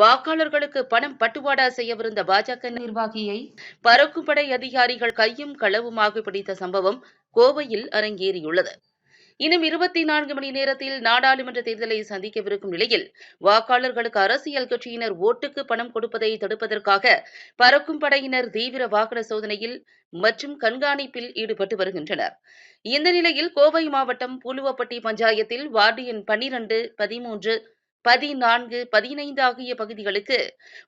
வாக்காளர்களுக்கு பணம் பட்டுவாடா செய்யவிருந்த பாஜக நிர்வாகியை பறக்கும் படை அதிகாரிகள் கையும் களவுமாக பிடித்த சம்பவம் கோவையில் அரங்கேறியுள்ளது. இன்னும் இருபத்தி நான்கு மணி நேரத்தில் நாடாளுமன்ற தேர்தலை சந்திக்கவிருக்கும் நிலையில் வாக்காளர்களுக்கு அரசியல் கட்சியினர் ஓட்டுக்கு பணம் கொடுப்பதை தடுப்பதற்காக பறக்கும் படையினர் தீவிர வாகன சோதனையில் மற்றும் கண்காணிப்பில் ஈடுபட்டு வருகின்றனர். இந்த நிலையில் கோவை மாவட்டம் பூலுவப்பட்டி பஞ்சாயத்தில் வார்டு எண் பன்னிரண்டு பதிமூன்று பதினான்கு பதினைந்து ஆகிய பகுதிகளுக்கு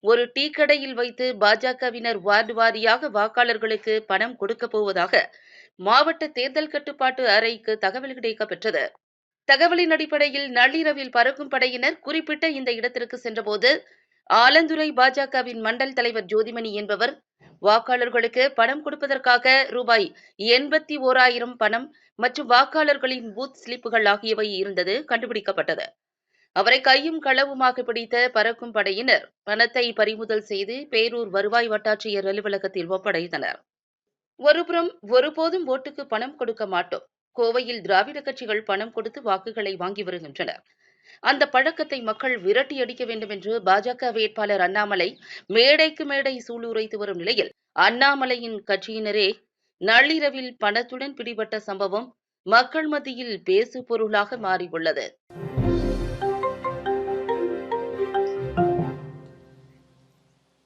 ஒரு டீ கடையில் வைத்து பாஜகவினர் வார்டு வாரியாக வாக்காளர்களுக்கு பணம் கொடுக்கப் போவதாக மாவட்ட தேர்தல் கட்டுப்பாட்டு அறைக்கு தகவல் கிடைக்கப்பெற்றது. தகவலின் அடிப்படையில் நள்ளிரவில் பறக்கும் படையினர் குறிப்பிட்ட இந்த இடத்திற்கு சென்றபோது ஆலந்துறை பாஜகவின் மண்டல் தலைவர் ஜோதிமணி என்பவர் வாக்காளர்களுக்கு பணம் கொடுப்பதற்காக ரூபாய் எண்பத்தி ஓராயிரம் பணம் மற்றும் வாக்காளர்களின் பூத் ஸ்லிப்புகள் ஆகியவை இருந்தது கண்டுபிடிக்கப்பட்டது. அவரை கையும் களவுமாக பிடித்த பறக்கும் படையினர் பணத்தை பறிமுதல் செய்து பேரூர் வருவாய் வட்டாட்சியர் அலுவலகத்தில் ஒப்படைத்தனர். ஒருபுறம் ஒருபோதும் ஓட்டுக்கு பணம் கொடுக்க மாட்டோம். கோவையில் திராவிட கட்சிகள் பணம் கொடுத்து வாக்குகளை வாங்கி வருகின்றனர். அந்த பழக்கத்தை மக்கள் விரட்டி அடிக்க வேண்டும் என்று பாஜக வேட்பாளர் அண்ணாமலை மேடைக்கு மேடை சூளுரைத்து வரும் நிலையில் அண்ணாமலையின் கட்சியினரே நள்ளிரவில் பணத்துடன் பிடிபட்ட சம்பவம் மக்கள் மத்தியில் பேசு பொருளாக மாறியுள்ளது.